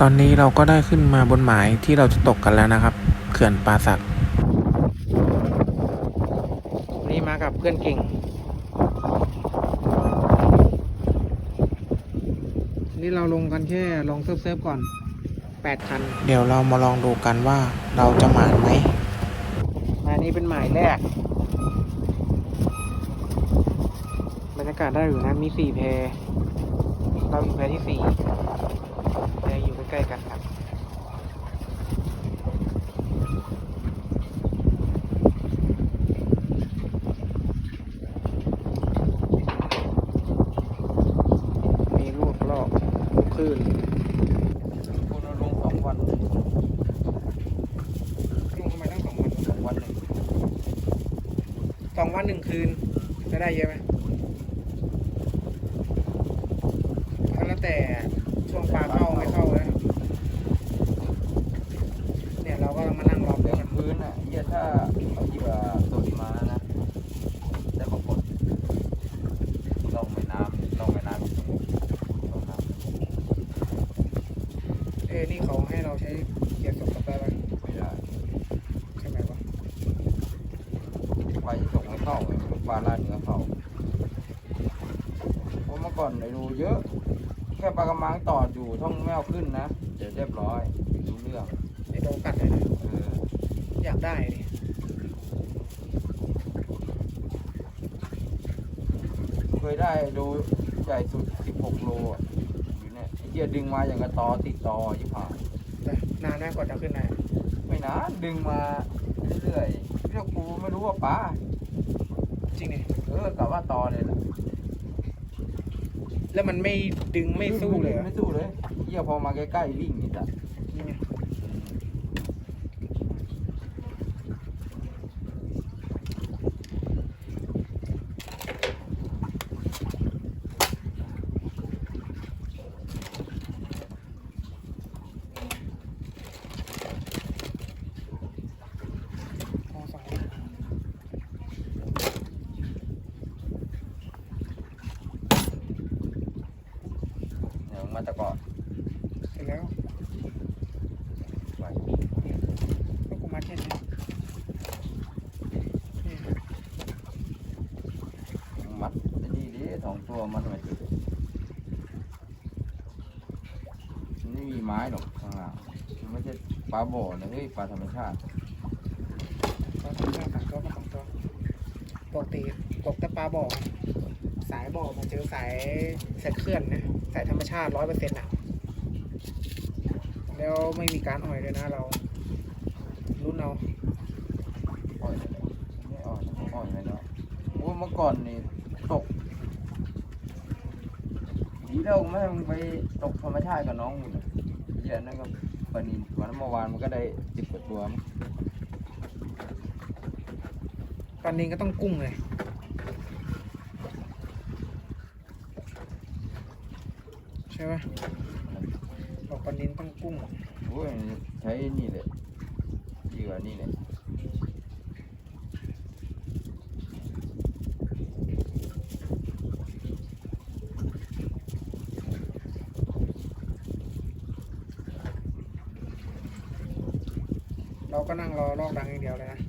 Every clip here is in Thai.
ตอนนี้เราก็ได้ขึ้นมาบนหมายที่เราจะตกกันแล้วนะครับ เขื่อนป่าสักนี่มากับเพื่อนเก่ง นี่เราลงกันแค่ลองเซิร์ฟเซิร์ฟก่อนแปดคัน เดี๋ยวเรามาลองดูกันว่าเราจะหมานไหมหมายนี้เป็นหมายแรก บรรยากาศได้อยู่นะ มีสี่แพรเราอยู่แพรที่สี่แพรอยู่ ใกล้ๆกันครับมีลูกลอกลูกคลื่นคุณลงสองวันลงทำไมตั้งสองวันสองวันหนึ่งสองวันหนึ่งคืนจะได้เยอะไหมก็แล้วแต่ช่วงปลาเข้าไม่เข้านะเนี่ยเราก็มานั่งรอ เดิ เพื่อน นพื้นอะเหี้ยถ้าเอาเหยื่อสดมานะได้ปรากฏลงแม่น้ำลงแม่น้ำลงน้ เอ้นี่เขาให้เราใช้เกียร์สดกับได้ไหมำไม่ได้ ใช่ไหมวะ ไฟที่ส่งไม่เข้าไง ปลาลาดเนื้อเข้าเพราะเมื่อก่อนไอ้ดูเยอะ แค่ปลากระมังตอดอยู่ท่องแมวขึ้นนะเดี๋ยวเรียบร้อยรู้เรื่องไอ้โดนกัดเลยนะเอออยากได้ดิเคยได้ดูใหญ่สุด 16 โลอะอยู่เนี่ยไอ้เหี้ยดึงมาอย่างกระตอติดตอยี่ผ่านแต่นานแน่กว่าจะขึ้นได้ไม่นานดึงมาเรื่อยๆเรียกกูไม่รู้ว่าปลา จริงดิเออกะว่าตอเลยแหละแล้วมันไม่ดึงไม่สู้เลยเหรอไม่สู้เลยเยี่ยพอมาใกล้ๆวิ่งนี่จ้ะ นี่ไงพอสองวัน เดี๋ยวมาแตะก่อน เสร็จแล้ว ไป ก็กูมาแค่นี้นี่ มัดไอ้นี่ดิสอง ตัวมัดมาติดนไม่มีไม้หรอกข้างล่างมันไม่ใช่ปลาบ่อนะเฮ้ยปลาธรรมชาติก็สองตัวสามตัวก็สองตัวปกติตกแต่ปลาบ่อสายบ่อมาเจอสายสายเคลื่อนนะสายธรรมชาติร้อยเปอร์เซ็นต์อะ แล้วไม่มีการอ่อยเลยนะเรารุ่นเอาอ่อยไม่อ่อยอ่อยไปเนาะโอ้เมื่อก่อนนี่ตก ดีแล้วแม่งไปตกธรรมชาติกับน้องมึงเหี้ยนั่นก็ปลานินวันเมื่อวานมันก็ได้สิบกว่าตัวมั้งตอนนี้ก็ต้องกุ้งเลย ใช่ไหมบอกปลานินต้องกุ้ง โอ้ยใช้นี่เลยดีกว่านี่เลย เราก็นั่งรอลอกดังอย่างเดียวเลยนะ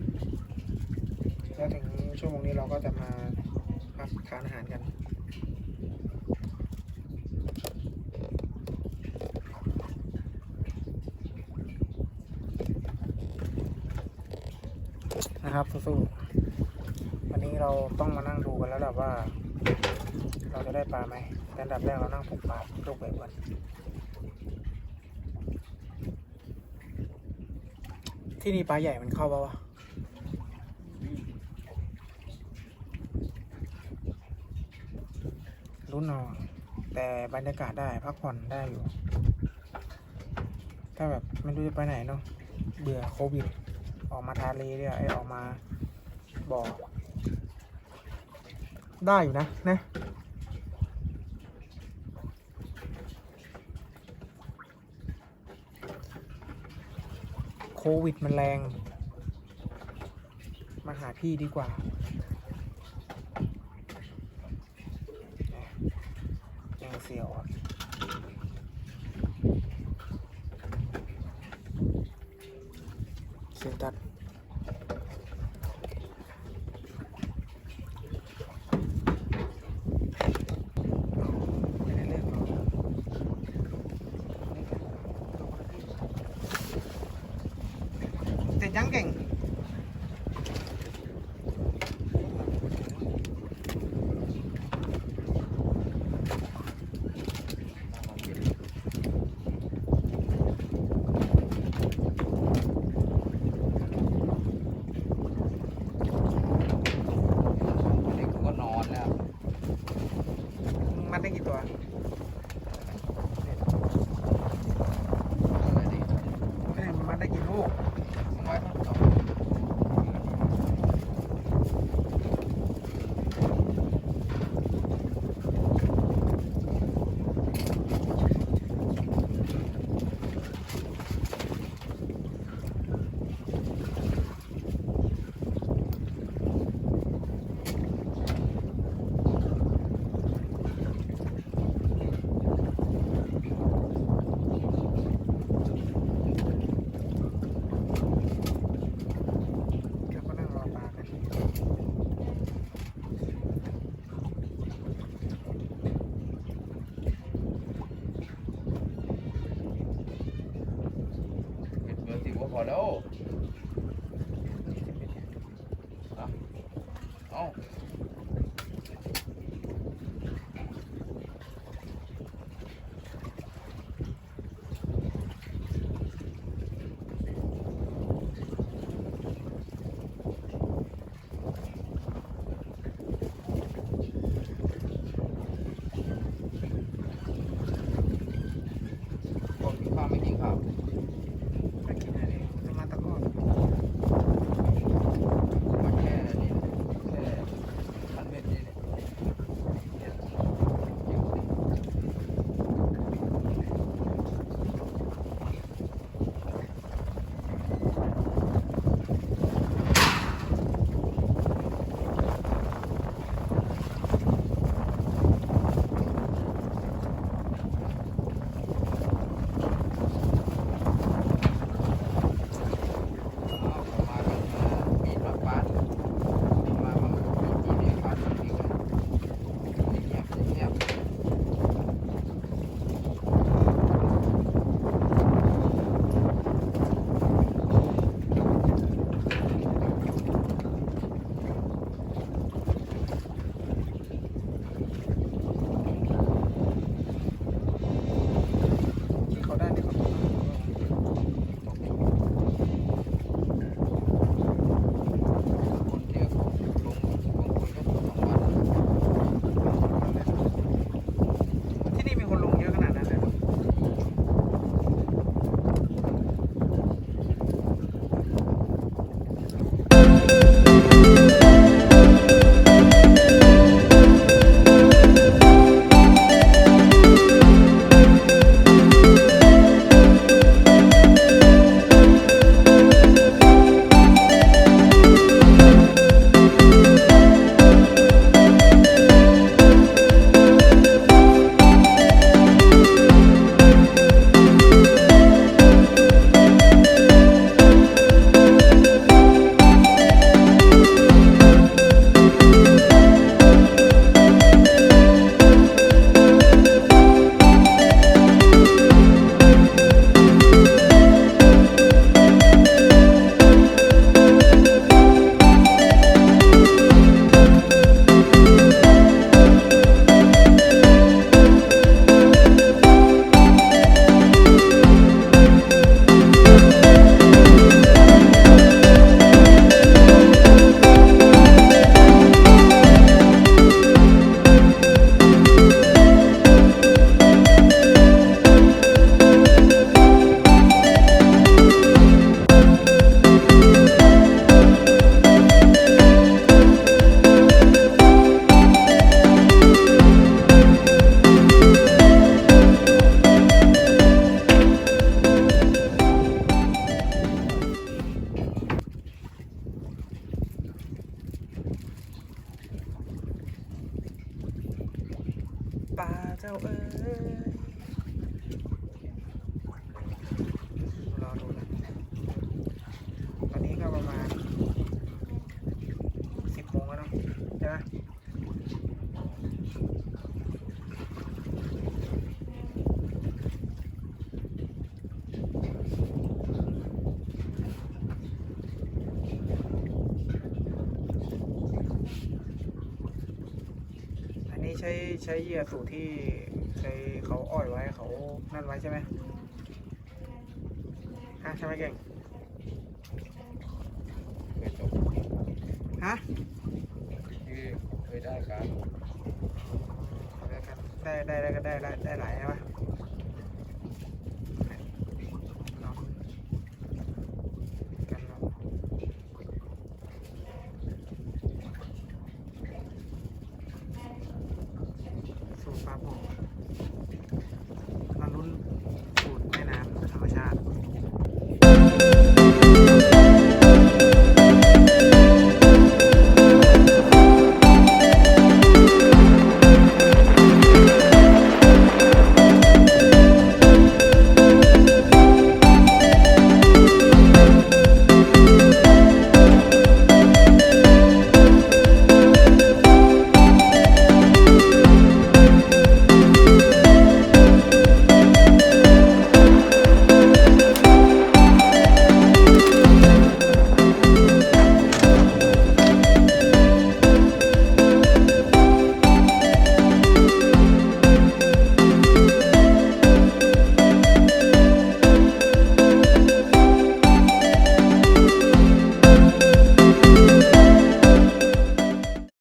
แล้วถึงชั่วโมงนี้เราก็จะมาพักทานอาหารกันนะครับสู้ๆวันนี้เราต้องมานั่งดูกันแล้วแหละว่า เราจะได้ปลาไหมแต่อันดับแรกเรานั่งตกปลาลูกไปก่อน ที่นี่ปลาใหญ่มันเข้าปะวะรุ่นนอนแต่บรรยากาศได้พักผ่อนได้อยู่ ถ้าแบบไม่รู้จะไปไหนเนาะเบื่อโควิด ออกมาทะเลเนี่ยไอออกมาบ่อได้อยู่นะนะ วิดมันแรง มาหาพี่ดีกว่า ยังเสียวอะ jangking Matang gitu ah. follow. เจ้าเอ้ย ใช้เหยื่อสูตรที่เคยเขาอ้อยไว้เขานั่นไว้ใช่ไหมฮะใช่ไหมเก่งเคยตกฮะคือเคยได้การได้ได้ได้ได้ได้ได้หลายใช่ปะค